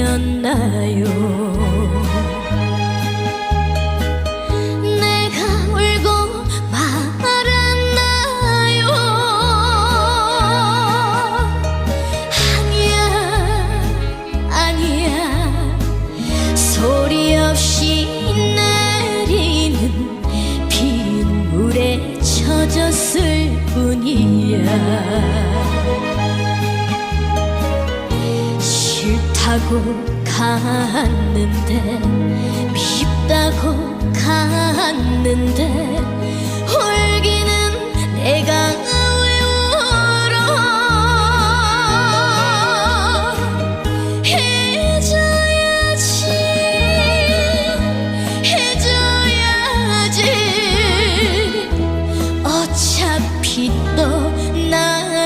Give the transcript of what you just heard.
않나요? 내가 울고 말았나요? 아니야 아니야. 소리 없이 내리는 빗물에 젖었을 뿐이야 하고 갔는데 밉다고 갔는데 울기는 내가 왜 울 어？해 줘야지, 어차피 또나